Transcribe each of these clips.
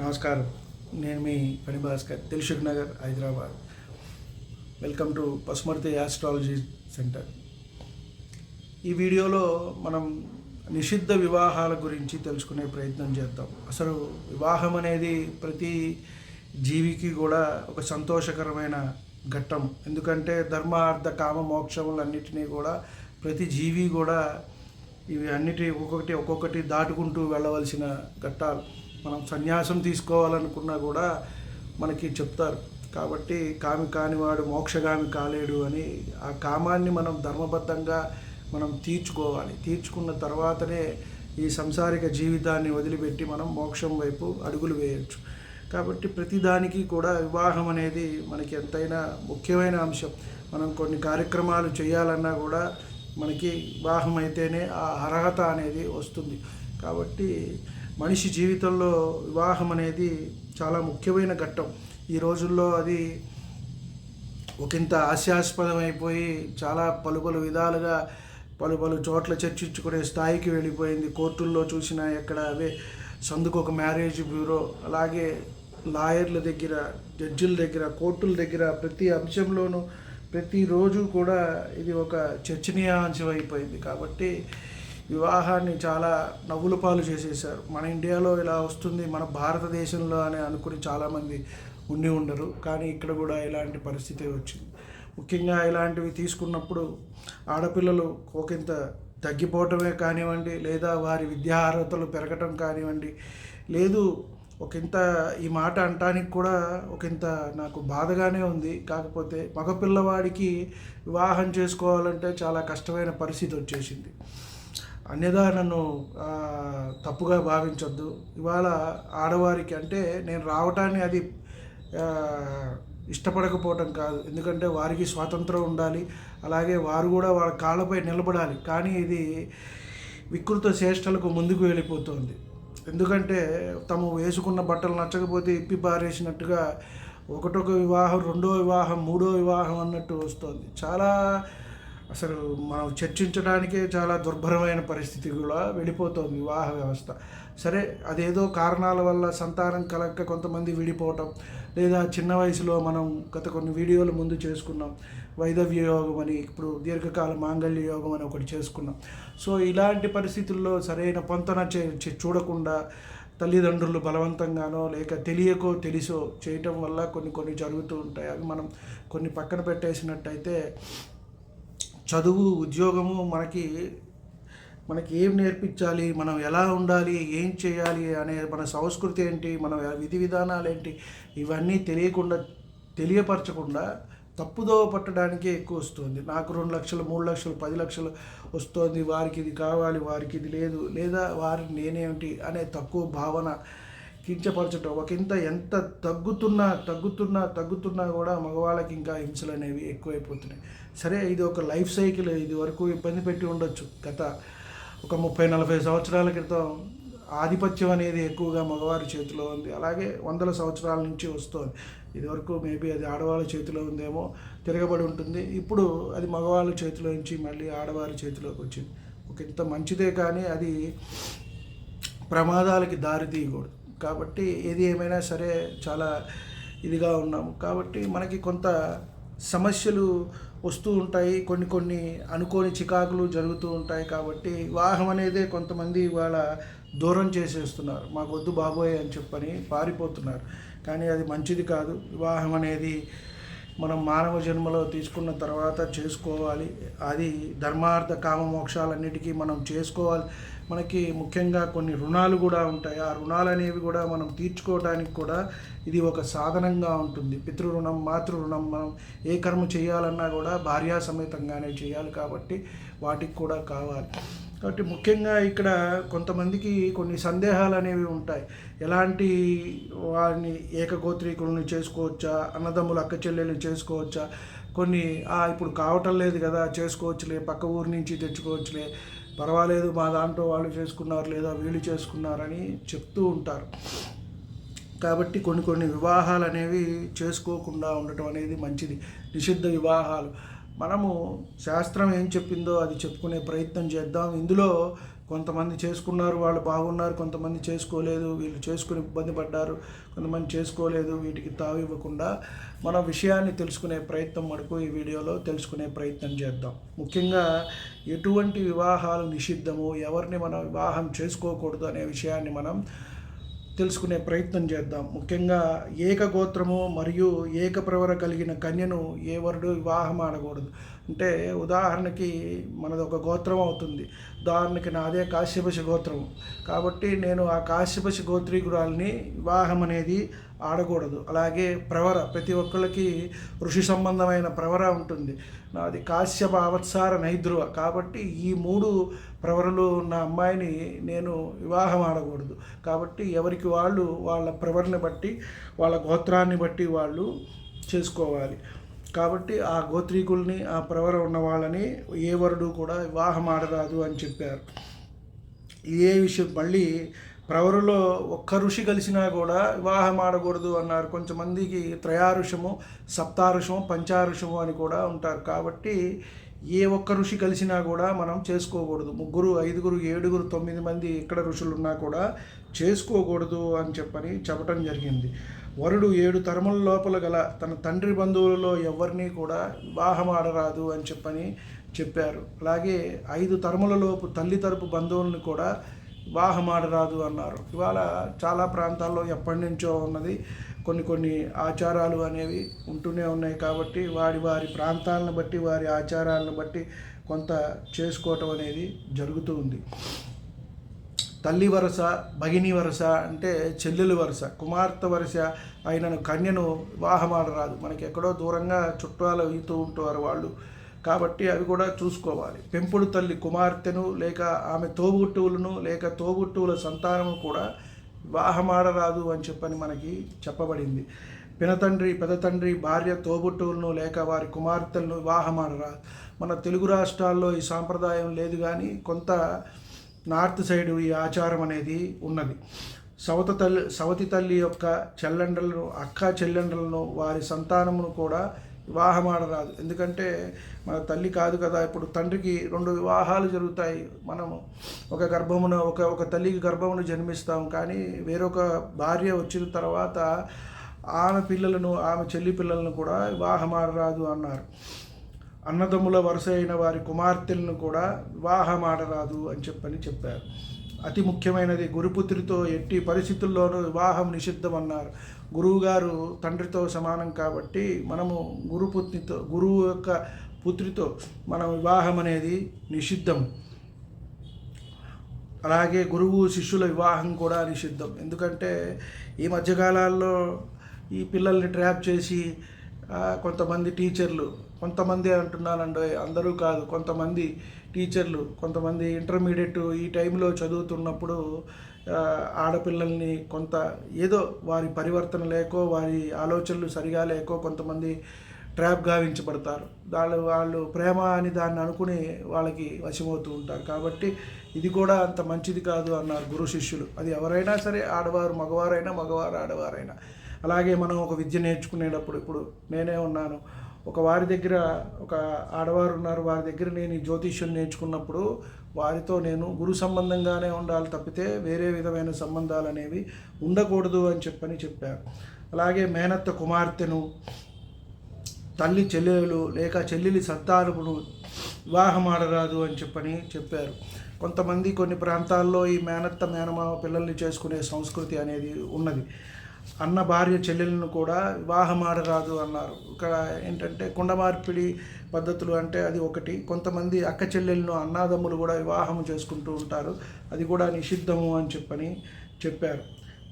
నమస్కారం. నేను మీ Phani Bhaskar Dilsukh Nagar Hyderabad. Welcome to Pasumarthi astrology centre. ఈ వీడియోలో మనం నిషిద్ధ వివాహాల గురించి తెలుసుకునే ప్రయత్నం చేద్దాం. అసలు వివాహం అనేది ప్రతి జీవికి కూడా ఒక సంతోషకరమైన ఘట్టం. ఎందుకంటే ధర్మ అర్థ కామ మోక్షములన్నిటినీ కూడా ప్రతి జీవి కూడా ఇవి అన్నిటి ఒక్కొక్కటి ఒక్కొక్కటి దాటుకుంటూ వెళ్ళవలసిన ఘట్టాలు. మనం సన్యాసం తీసుకోవాలనుకున్నా కూడా మనకి చెప్తారు. కాబట్టి కామి కానివాడు మోక్షగామి కాలేడు అని ఆ కామాన్ని మనం ధర్మబద్ధంగా మనం తీర్చుకోవాలి. తీర్చుకున్న తర్వాతనే ఈ సంసారిక జీవితాన్ని వదిలిపెట్టి మనం మోక్షం వైపు అడుగులు వేయచ్చు. కాబట్టి ప్రతిదానికి కూడా వివాహం అనేది మనకి ఎంతైనా ముఖ్యమైన అంశం. మనం కొన్ని కార్యక్రమాలు చేయాలన్నా కూడా మనకి వివాహం అయితేనే ఆ అర్హత అనేది వస్తుంది. కాబట్టి మనిషి జీవితంలో వివాహం అనేది చాలా ముఖ్యమైన ఘట్టం. ఈ రోజుల్లో అది ఒకంత హాస్యాస్పదమైపోయి చాలా పలు పలు విధాలుగా పలు పలు చోట్ల చర్చించుకునే స్థాయికి వెళ్ళిపోయింది. కోర్టుల్లో చూసినా ఎక్కడ అవే సందుకు ఒక మ్యారేజ్ బ్యూరో అలాగే లాయర్ల దగ్గర జడ్జిల దగ్గర కోర్టుల దగ్గర ప్రతి అంశంలోనూ ప్రతిరోజు కూడా ఇది ఒక చర్చనీయాంశం అయిపోయింది కాబట్టి వివాహాన్ని చాలా నవ్వుల పాలు చేసేసారు మన ఇండియాలో ఇలా వస్తుంది మన భారతదేశంలో అని అనుకుని చాలామంది ఉండి ఉండరు. కానీ ఇక్కడ కూడా ఇలాంటి పరిస్థితి వచ్చింది. ముఖ్యంగా ఇలాంటివి తీసుకున్నప్పుడు ఆడపిల్లలు ఒకంత తగ్గిపోవటమే కానివ్వండి లేదా వారి విద్యా అర్హతలు పెరగటం కానివ్వండి. లేదు ఒకంత ఈ మాట అంటానికి కూడా ఒకంత నాకు బాధగానే ఉంది. కాకపోతే మగపిల్లవాడికి వివాహం చేసుకోవాలంటే చాలా కష్టమైన పరిస్థితి వచ్చేసింది. అన్యదా నన్ను తప్పుగా భావించొద్దు. ఇవాళ ఆడవారికి అంటే నేను రావటాన్ని అది ఇష్టపడకపోవటం కాదు. ఎందుకంటే వారికి స్వాతంత్రం ఉండాలి. అలాగే వారు కూడా వాళ్ళ కాళ్ళపై నిలబడాలి. కానీ ఇది వికృత చేష్టలకు ముందుకు వెళ్ళిపోతుంది. ఎందుకంటే తము వేసుకున్న బట్టలు నచ్చకపోతే ఇప్పి పారేసినట్టుగా ఒకటొక వివాహం రెండో వివాహం మూడో వివాహం అన్నట్టు వస్తుంది. చాలా అసలు మనం చర్చించడానికే చాలా దుర్భరమైన పరిస్థితి కూడా వెళ్ళిపోతుంది వివాహ వ్యవస్థ. సరే అదేదో కారణాల వల్ల సంతానం కలగక కొంతమంది విడిపోవటం లేదా చిన్న వయసులో మనం గత కొన్ని వీడియోలు ముందు చేసుకున్నాం. వైదవ్య యోగం అని ఇప్పుడు దీర్ఘకాల మాంగళ్య యోగం అని ఒకటి చేసుకున్నాం. సో ఇలాంటి పరిస్థితుల్లో సరైన పొంతన చే చూడకుండా తల్లిదండ్రులు బలవంతంగానో లేక తెలియకో తెలిసో చేయటం వల్ల కొన్ని కొన్ని జరుగుతూ ఉంటాయి. అవి మనం కొన్ని పక్కన పెట్టేసినట్టయితే చదువు ఉద్యోగము మనకి మనకి ఏం నేర్పించాలి మనం ఎలా ఉండాలి ఏం చేయాలి అనే మన సంస్కృతి ఏంటి మన విధి విధానాలు ఏంటి ఇవన్నీ తెలియకుండా తెలియపరచకుండా తప్పుదోవ పట్టడానికే ఎక్కువ వస్తుంది. నాకు రెండు లక్షలు మూడు లక్షలు పది లక్షలు వస్తుంది వారికి ఇది కావాలి వారికి ఇది లేదు లేదా వారి నేనేమిటి అనే తక్కువ భావన కించపరచటం ఒకంత ఎంత తగ్గుతున్నా తగ్గుతున్నా తగ్గుతున్నా కూడా మగవాళ్ళకి ఇంకా హింసలు అనేవి ఎక్కువైపోతున్నాయి. సరే ఇది ఒక లైఫ్ సైకిల్ ఇది వరకు ఇబ్బంది పెట్టి ఉండొచ్చు. గత ఒక ముప్పై నలభై సంవత్సరాల క్రితం ఆధిపత్యం అనేది ఎక్కువగా మగవారి చేతిలో ఉంది. అలాగే వందల సంవత్సరాల నుంచి వస్తుంది. ఇదివరకు మేబీ అది ఆడవాళ్ళ చేతిలో ఉందేమో తిరగబడి ఉంటుంది. ఇప్పుడు అది మగవాళ్ళ చేతిలో నుంచి మళ్ళీ ఆడవారి చేతిలోకి వచ్చింది. ఒక ఇంత మంచిదే కానీ అది ప్రమాదాలకి దారి తీయకూడదు కాబట్టి ఏది ఏమైనా సరే చాలా ఇదిగా ఉన్నాము. కాబట్టి మనకి కొంత సమస్యలు వస్తూ ఉంటాయి. కొన్ని కొన్ని అనుకోని చికాకులు జరుగుతూ ఉంటాయి. కాబట్టి వివాహం అనేది కొంతమంది ఇవాళ దూరం చేసేస్తున్నారు. మాకు వద్దు బాబోయ్ అని చెప్పని పారిపోతున్నారు. కానీ అది మంచిది కాదు. వివాహం అనేది మనం మానవ జన్మలో తీసుకున్న తర్వాత చేసుకోవాలి. అది ధర్మార్థ కామ మోక్షాలన్నిటికీ మనం చేసుకోవాలి. మనకి ముఖ్యంగా కొన్ని రుణాలు కూడా ఉంటాయి. ఆ రుణాలు అనేవి కూడా మనం తీర్చుకోవడానికి కూడా ఇది ఒక సాధనంగా ఉంటుంది. పితృరుణం మాతృ రుణం మనం ఏ కర్మ చేయాలన్నా కూడా భార్యా సమేతంగానే చేయాలి కాబట్టి వాటికి కూడా కావాలి. కాబట్టి ముఖ్యంగా ఇక్కడ కొంతమందికి కొన్ని సందేహాలు అనేవి ఉంటాయి. ఎలాంటి వారిని ఏకగోత్రీకులను చేసుకోవచ్చా? అన్నదమ్ములు అక్క చెల్లెలు చేసుకోవచ్చా? కొన్ని ఇప్పుడు కావటం లేదు కదా చేసుకోవచ్చులే పక్క ఊరి నుంచి తెచ్చుకోవచ్చులే పర్వాలేదు మా దాంట్లో వాళ్ళు చేసుకున్నారు లేదా వీళ్ళు చేసుకున్నారని చెప్తూ ఉంటారు. కాబట్టి కొన్ని కొన్ని వివాహాలు అనేవి చేసుకోకుండా ఉండటం అనేది మంచిది. నిషిద్ధ వివాహాలు. మనము శాస్త్రం ఏం చెప్పిందో అది చెప్పుకునే ప్రయత్నం చేద్దాం. ఇందులో కొంతమంది చేసుకున్నారు వాళ్ళు బాగున్నారు కొంతమంది చేసుకోలేదు వీళ్ళు చేసుకుని ఇబ్బంది పడ్డారు కొంతమంది చేసుకోలేదు వీటికి తావు ఇవ్వకుండా మన విషయాన్ని తెలుసుకునే ప్రయత్నం మనకు ఈ వీడియోలో తెలుసుకునే ప్రయత్నం చేద్దాం. ముఖ్యంగా ఎటువంటి వివాహాలు నిషిద్ధము ఎవరిని మనం వివాహం చేసుకోకూడదు అనే విషయాన్ని మనం తెలుసుకునే ప్రయత్నం చేద్దాం. ముఖ్యంగా ఏకగోత్రము మరియు ఏకప్రవర కలిగిన కన్యను ఏ వరుడు వివాహం ఆడకూడదు. అంటే ఉదాహరణకి మనది ఒక గోత్రం అవుతుంది. ఉదాహరణకి నాదే కాశ్యపశ గోత్రం కాబట్టి నేను ఆ కాశ్యపశ గోత్రీకురాల్ని వివాహం అనేది ఆడకూడదు. అలాగే ప్రవర ప్రతి ఒక్కళ్ళకి ఋషి సంబంధమైన ప్రవర ఉంటుంది. నాది కాశ్యప అవత్సార నైద్రువ. కాబట్టి ఈ మూడు ప్రవరలు ఉన్న అమ్మాయిని నేను వివాహం ఆడకూడదు. కాబట్టి ఎవరికి వాళ్ళు వాళ్ళ ప్రవరని బట్టి వాళ్ళ గోత్రాన్ని బట్టి వాళ్ళు చేసుకోవాలి. కాబట్టి ఆ గోత్రీకుల్ని ఆ ప్రవర ఉన్న వాళ్ళని ఏ వరుడు కూడా వివాహం ఆడరాదు అని చెప్పారు. ఇదే విషయం మళ్ళీ ప్రవరులో ఒక్క ఋషి కలిసినా కూడా వివాహం ఆడకూడదు అన్నారు. కొంతమందికి త్రయారుషము సప్తారుషము పంచారుషము అని కూడా ఉంటారు. కాబట్టి ఏ ఒక్క ఋషి కలిసినా కూడా మనం చేసుకోకూడదు. ముగ్గురు ఐదుగురు ఏడుగురు తొమ్మిది మంది ఇక్కడ ఋషులు ఉన్నా కూడా చేసుకోకూడదు అని చెప్పని చెప్పటం జరిగింది. వరుడు ఏడు తరముల లోపల గల తన తండ్రి బంధువులలో ఎవరిని కూడా వివాహం ఆడరాదు అని చెప్పని చెప్పారు. అలాగే ఐదు తరములలోపు తల్లి తరపు బంధువులను కూడా వివాహం ఆడరాదు అన్నారు. ఇవాళ చాలా ప్రాంతాల్లో ఎప్పటి నుంచో ఉన్నది కొన్ని కొన్ని ఆచారాలు అనేవి ఉంటూనే ఉన్నాయి కాబట్టి వారి వారి ప్రాంతాలను బట్టి వారి ఆచారాలను బట్టి కొంత చేసుకోవటం అనేది జరుగుతూ ఉంది. తల్లి వరుస భగిని వరుస అంటే చెల్లెలు వరుస కుమార్తె వరుస అయినను కన్యను వివాహమాడరాదు. మనకి ఎక్కడో దూరంగా చుట్టాలు ఈతూ ఉంటారు వాళ్ళు. కాబట్టి అవి కూడా చూసుకోవాలి. పెంపుడు తల్లి కుమార్తెను లేక ఆమె తోబుట్టువులను లేక తోబుట్టువుల సంతానము కూడా వివాహమాడరాదు అని చెప్పని మనకి చెప్పబడింది. పినతండ్రి పెదతండ్రి భార్య తోబుట్టువులను లేక వారి కుమార్తెలను వివాహమాడరాదు మన తెలుగు రాష్ట్రాల్లో ఈ సాంప్రదాయం లేదు కానీ కొంత నార్త్ సైడ్ ఈ ఆచారం అనేది ఉన్నది. సవత తల్లి సవతి తల్లి యొక్క చెల్లెండలను అక్క చెల్లెండలను వారి సంతానమును కూడా వివాహమాడరాదు. ఎందుకంటే మన తల్లి కాదు కదా ఇప్పుడు తండ్రికి రెండు వివాహాలు జరుగుతాయి. మనము ఒక గర్భమున ఒక ఒక తల్లికి గర్భమును జన్మిస్తాం. కానీ వేరొక భార్య వచ్చిన తర్వాత ఆమె పిల్లలను ఆమె చెల్లి పిల్లలను కూడా వివాహం ఆడరాదు అన్నారు. అన్నదమ్ముల వరుస అయిన వారి కుమార్తెలను కూడా వివాహమాడరాదు అని చెప్పని చెప్పారు. అతి ముఖ్యమైనది. గురుపుత్రితో ఎట్టి పరిస్థితుల్లోనూ వివాహం నిషిద్ధం అన్నారు గురువు గారు తండ్రితో సమానం కాబట్టి మనము గురుపుత్రితో గురువు యొక్క పుత్రితో మనం వివాహం అనేది నిషిద్ధం. అలాగే గురువు శిష్యుల వివాహం కూడా నిషిద్ధం. ఎందుకంటే ఈ మధ్యకాలాల్లో ఈ పిల్లల్ని ట్రాప్ చేసి కొంతమంది టీచర్లు కొంతమంది అంటున్నానండి అందరూ కాదు కొంతమంది టీచర్లు కొంతమంది ఇంటర్మీడియట్ ఈ టైంలో చదువుతున్నప్పుడు ఆడపిల్లల్ని కొంత ఏదో వారి పరివర్తన లేకో వారి ఆలోచనలు సరిగా లేకో కొంతమంది ట్రాప్ గావించబడతారు. వాళ్ళు వాళ్ళు ప్రేమ అని దాన్ని అనుకుని వాళ్ళకి వశమవుతూ ఉంటారు. కాబట్టి ఇది కూడా అంత మంచిది కాదు అన్నారు గురు శిష్యులు. అది ఎవరైనా సరే ఆడవారు మగవారైనా మగవారు ఆడవారైనా. అలాగే మనం ఒక విద్య నేర్చుకునేటప్పుడు ఇప్పుడు నేనే ఉన్నాను. ఒక వారి దగ్గర ఒక ఆడవారు ఉన్నారు వారి దగ్గర నేను ఈ జ్యోతిష్యం నేర్చుకున్నప్పుడు వారితో నేను గురు సంబంధంగానే ఉండాలి తప్పితే వేరే విధమైన సంబంధాలు అనేవి ఉండకూడదు అని చెప్పని చెప్పారు. అలాగే మేనత్త కుమార్తెను తల్లి చెల్లెలు లేక చెల్లెలి సంతానమును వివాహం ఆడరాదు అని చెప్పని చెప్పారు. కొంతమంది కొన్ని ప్రాంతాల్లో ఈ మేనత్త మేనమామ పిల్లల్ని చేసుకునే సంస్కృతి అనేది ఉన్నది. అన్న భార్య చెల్లెలను కూడా వివాహం ఆడరాదు అన్నారు. ఇక్కడ ఏంటంటే కుండ మార్పిడి పద్ధతులు అంటే అది ఒకటి. కొంతమంది అక్క చెల్లెలను అన్నాదమ్ములు కూడా వివాహం చేసుకుంటూ ఉంటారు. అది కూడా నిషిద్ధము అని చెప్పని చెప్పారు.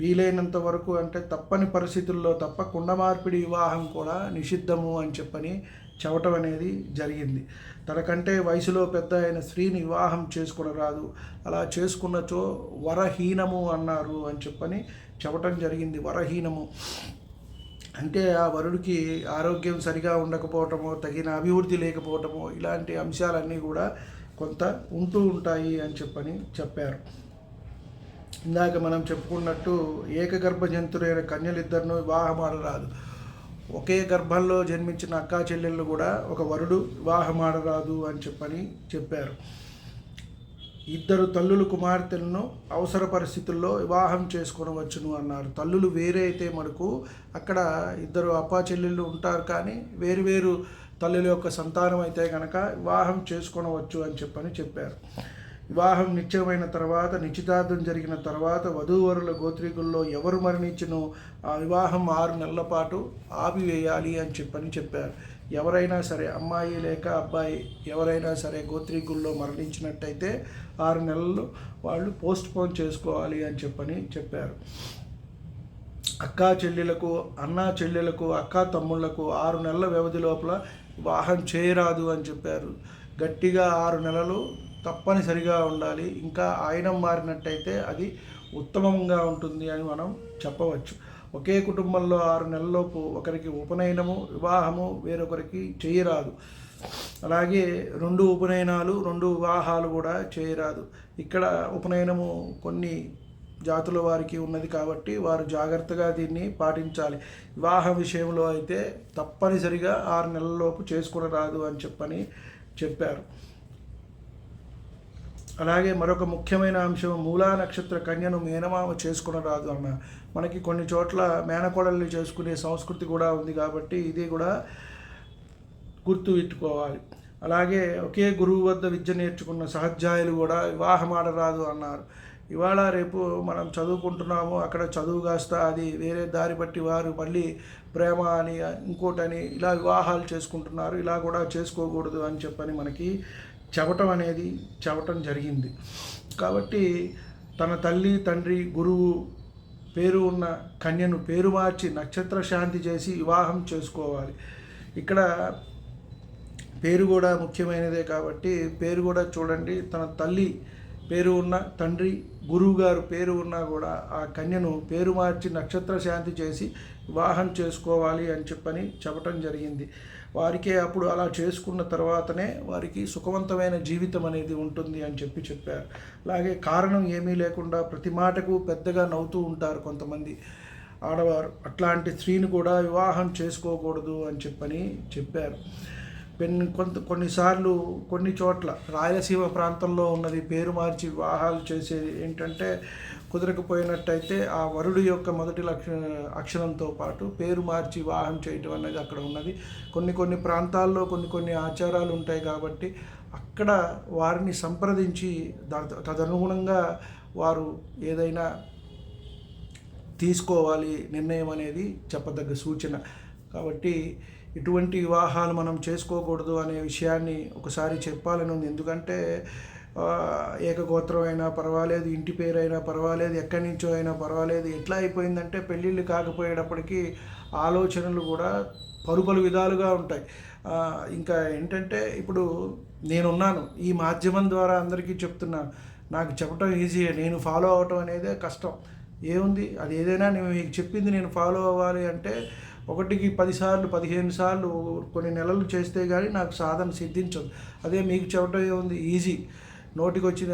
వీలైనంత వరకు అంటే తప్పని పరిస్థితుల్లో తప్ప కుండ మార్పిడి వివాహం కూడా నిషిద్ధము అని చెప్పని చెప్పటం అనేది జరిగింది. తనకంటే వయసులో పెద్ద అయిన స్త్రీని వివాహం చేసుకునరాదు. అలా చేసుకున్నచో వరహీనము అన్నారు అని చెప్పని చెప్పటం జరిగింది వరహీనము. అంటే ఆ వరుడికి ఆరోగ్యం సరిగా ఉండకపోవటము తగిన అభివృద్ధి లేకపోవటము ఇలాంటి అంశాలన్నీ కూడా కొంత ఉంటూ ఉంటాయి అని చెప్పని చెప్పారు. ఇందాక మనం చెప్పుకున్నట్టు ఏకగర్భ జంతువులైన కన్యలిద్దరినూ వివాహమాడరాదు. ఒకే గర్భంలో జన్మించిన అక్కా చెల్లెళ్ళు కూడా ఒక వరుడు వివాహమాడరాదు అని చెప్పని చెప్పారు. ఇద్దరు తల్లులు కుమార్తెలను అవసర పరిస్థితుల్లో వివాహం చేసుకునవచ్చును అన్నారు. తల్లులు వేరే అయితే మనకు అక్కడ ఇద్దరు అప్పా చెల్లెళ్ళు ఉంటారు కానీ వేరు వేరు తల్లుల యొక్క సంతానం అయితే కనుక వివాహం చేసుకొనవచ్చు అని చెప్పని చెప్పారు. వివాహం నిశ్చయమైన తర్వాత నిశ్చితార్థం జరిగిన తర్వాత వధూవరుల గోత్రికుల్లో ఎవరు మరణించినో ఆ వివాహం ఆరు నెలల పాటు ఆపివేయాలి అని చెప్పని చెప్పారు. ఎవరైనా సరే అమ్మాయి లేక అబ్బాయి ఎవరైనా సరే గోత్రికుల్లో మరణించినట్టయితే ఆరు నెలలు వాళ్ళు పోస్ట్ పోన్ చేసుకోవాలి అని చెప్పని చెప్పారు. అక్కా చెల్లెలకు అన్నా చెల్లెలకు అక్కా తమ్ముళ్ళకు ఆరు నెలల వ్యవధి లోపల వివాహం చేయరాదు అని చెప్పారు. గట్టిగా ఆరు నెలలు తప్పనిసరిగా ఉండాలి. ఇంకా ఆయనం మారినట్టయితే అది ఉత్తమంగా ఉంటుంది అని మనం చెప్పవచ్చు. ఒకే కుటుంబంలో ఆరు నెలల్లోపు ఒకరికి ఉపనయనము వివాహము వేరొకరికి చేయరాదు. అలాగే రెండు ఉపనయనాలు రెండు వివాహాలు కూడా చేయరాదు. ఇక్కడ ఉపనయనము కొన్ని జాతుల వారికి ఉన్నది కాబట్టి వారు జాగ్రత్తగా దీన్ని పాటించాలి. వివాహ విషయంలో అయితే తప్పనిసరిగా ఆరు నెలలలోపు చేసుకునరాదు అని చెప్పని చెప్పారు. అలాగే మరొక ముఖ్యమైన అంశం మూలా నక్షత్ర కన్యను మేనమామ చేసుకుని రాదు అన్న. మనకి కొన్ని చోట్ల మేనకోడల్ని చేసుకునే సంస్కృతి కూడా ఉంది కాబట్టి ఇది కూడా గుర్తు పెట్టుకోవాలి అలాగే ఒకే గురువు వద్ద విద్య నేర్చుకున్న సహజాయులు కూడా వివాహం ఆడరాదు అన్నారు. ఇవాళ రేపు మనం చదువుకుంటున్నాము అక్కడ చదువు కాస్త అది వేరే దారి బట్టి వారు మళ్ళీ ప్రేమ అని ఇంకోటని ఇలా వివాహాలు చేసుకుంటున్నారు ఇలా కూడా చేసుకోకూడదు అని చెప్పని మనకి చెప్పటం అనేది చెప్పటం జరిగింది. కాబట్టి తన తల్లి తండ్రి గురువు పేరు ఉన్న కన్యను పేరు మార్చి నక్షత్ర శాంతి చేసి వివాహం చేసుకోవాలి. ఇక్కడ పేరు కూడా ముఖ్యమైనదే కాబట్టి పేరు కూడా చూడండి. తన తల్లి పేరు ఉన్న తండ్రి గురువు గారు పేరు ఉన్నా కూడా ఆ కన్యను పేరు మార్చి నక్షత్ర శాంతి చేసి వివాహం చేసుకోవాలి అని చెప్పని చెప్పటం జరిగింది. వారికే అప్పుడు అలా చేసుకున్న తర్వాతనే వారికి సుఖవంతమైన జీవితం అనేది ఉంటుంది అని చెప్పి చెప్పారు. అలాగే కారణం ఏమీ లేకుండా ప్రతి మాటకు పెద్దగా నవ్వుతూ ఉంటారు కొంతమంది ఆడవారు. అట్లాంటి స్త్రీని కూడా వివాహం చేసుకోకూడదు అని చెప్పని చెప్పారు. కొంత కొన్నిసార్లు కొన్ని చోట్ల రాయలసీమ ప్రాంతంలో ఉన్నది పేరు మార్చి వివాహాలు చేసేది ఏంటంటే కుదరకపోయినట్టయితే ఆ వరుడు యొక్క మొదటి లక్ష అక్షరంతో పాటు పేరు మార్చి వివాహం చేయటం అనేది అక్కడ ఉన్నది. కొన్ని కొన్ని ప్రాంతాల్లో కొన్ని కొన్ని ఆచారాలు ఉంటాయి కాబట్టి అక్కడ వారిని సంప్రదించి తదనుగుణంగా వారు ఏదైనా తీసుకోవాలి నిర్ణయం అనేది చెప్పదగ్గ సూచన. కాబట్టి ఇటువంటి వివాహాలు మనం చేసుకోకూడదు అనే విషయాన్ని ఒకసారి చెప్పాలని ఉంది. ఎందుకంటే ఏకగోత్రం అయినా పర్వాలేదు ఇంటి పేరు అయినా పర్వాలేదు ఎక్కడి నుంచో అయినా పర్వాలేదు ఎట్లా అయిపోయిందంటే పెళ్ళిళ్ళు కాకపోయేటప్పటికీ ఆలోచనలు కూడా పలు విధాలుగా ఉంటాయి. ఇంకా ఏంటంటే ఇప్పుడు నేనున్నాను ఈ మాధ్యమం ద్వారా అందరికీ చెప్తున్నాను నాకు చెప్పటం ఈజీ నేను ఫాలో అవటం అనేదే కష్టం. ఏముంది? అది ఏదైనా నేను మీకు చెప్పింది నేను ఫాలో అవ్వాలి అంటే ఒకటికి పదిసార్లు పదిహేను సార్లు కొన్ని నెలలు చేస్తే కానీ నాకు సాధన సిద్ధించదు. అదే మీకు చెప్పడం ఏముంది? ఈజీ. నోటికి వచ్చిన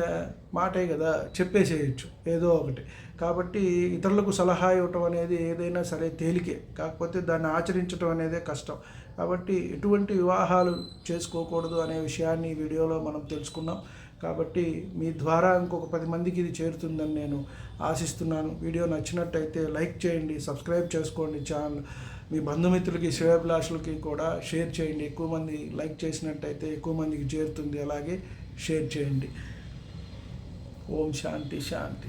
మాటే కదా చెప్పేసేయచ్చు. ఏదో ఒకటి. కాబట్టి ఇతరులకు సలహా ఇవ్వటం అనేది ఏదైనా సరే తేలికే. కాకపోతే దాన్ని ఆచరించడం అనేదే కష్టం. కాబట్టి ఎటువంటి వివాహాలు చేసుకోకూడదు అనే విషయాన్ని ఈ వీడియోలో మనం తెలుసుకున్నాం. కాబట్టి మీ ద్వారా ఇంకొక పది మందికి ఇది చేరుతుందని నేను ఆశిస్తున్నాను. వీడియో నచ్చినట్టయితే లైక్ చేయండి సబ్స్క్రైబ్ చేసుకోండి ఛానల్. మీ బంధుమిత్రులకి శ్రేయభిలాషులకి కూడా షేర్ చేయండి. ఎక్కువ మంది లైక్ చేసినట్టయితే ఎక్కువ మందికి చేరుతుంది. అలాగే షేర్ చేయండి. ఓం శాంతి శాంతి.